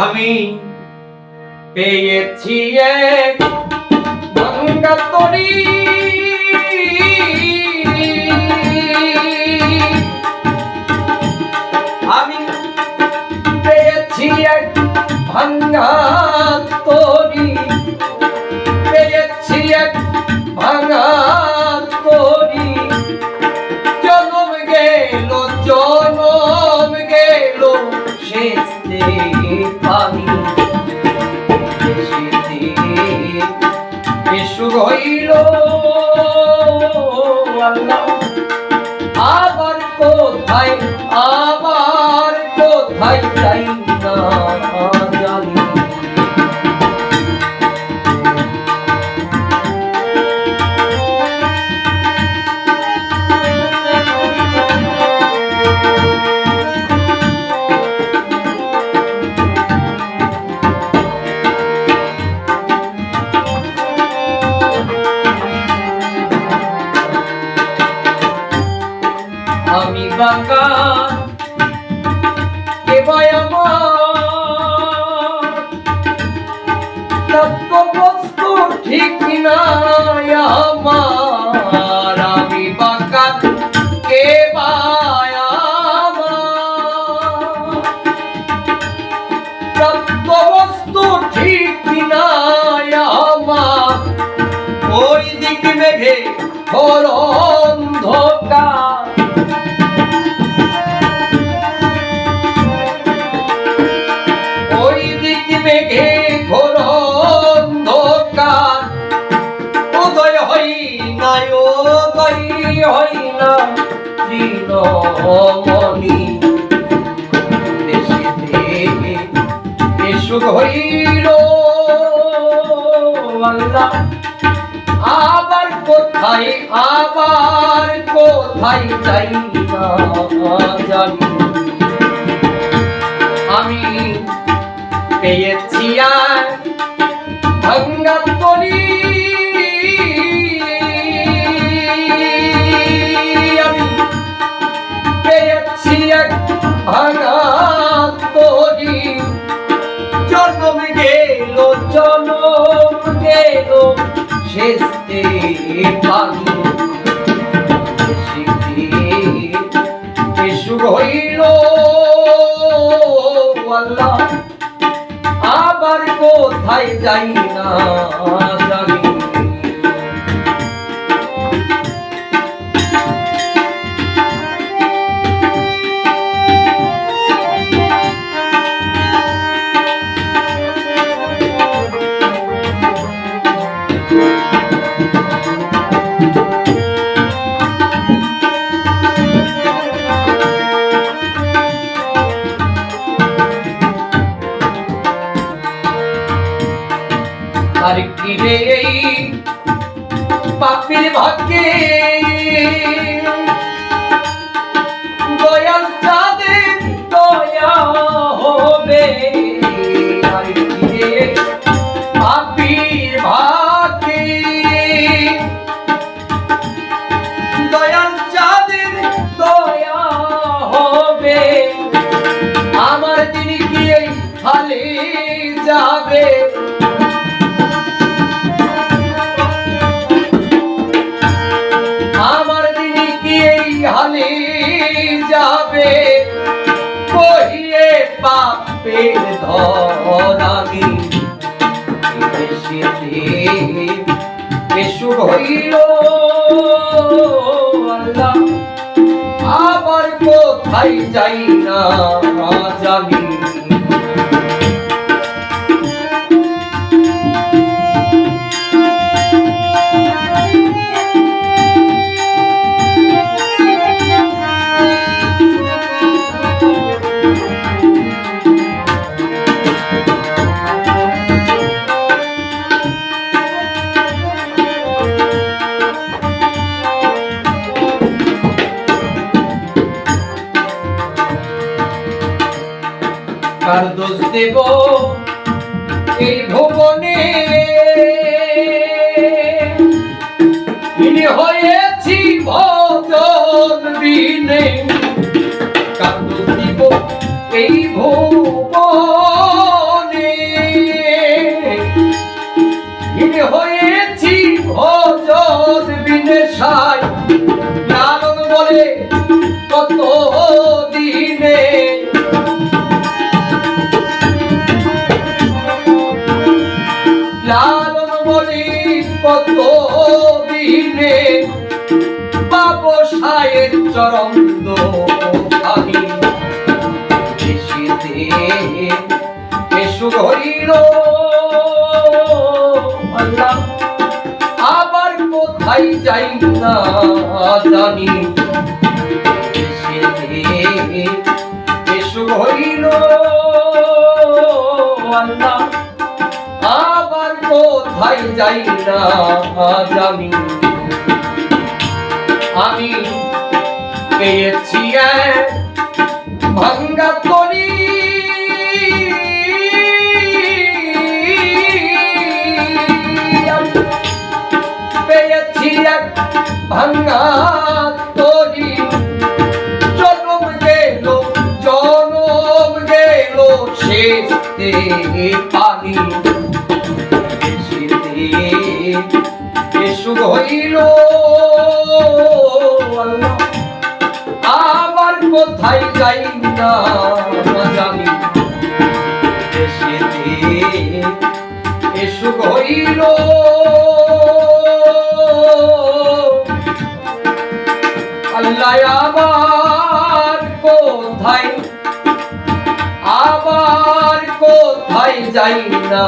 আমি পেয়েছি এক তরি আমি পেয়েছি এক ভাঙ্গা কোথায় বস্তু ঠিক না আমার আল্লাহ আবার কোথায় আবার কোথায় যাই জানি। আমি পেয়েছি আর এসু হইল আল্লাহ। আবার কোথায় যাই না জানি। রে এই পাপির ভাগ্যে পাপের এসু হইল আল্লাহ। আবার কোথায় যাই না জানি। কার দোষ দেব? এই ভুবনে ইনি হয়েছি ভজন বিনে। চরন্দ আমি আবার কোথায় যাই না জানি। এসেতে আবার কোথায় যাই না জানি। আমি পেয়েছি ভাঙ্গা তরি পেয়েছি এক ভাঙ্গা তরি জনম গেল জনম গেল শেষতে পানি। এসু হইল কোথায় যাই না জানি দেশেতে এসু হইল আল্লাহ আবার কোথায়? আবার কোথায় যাই না?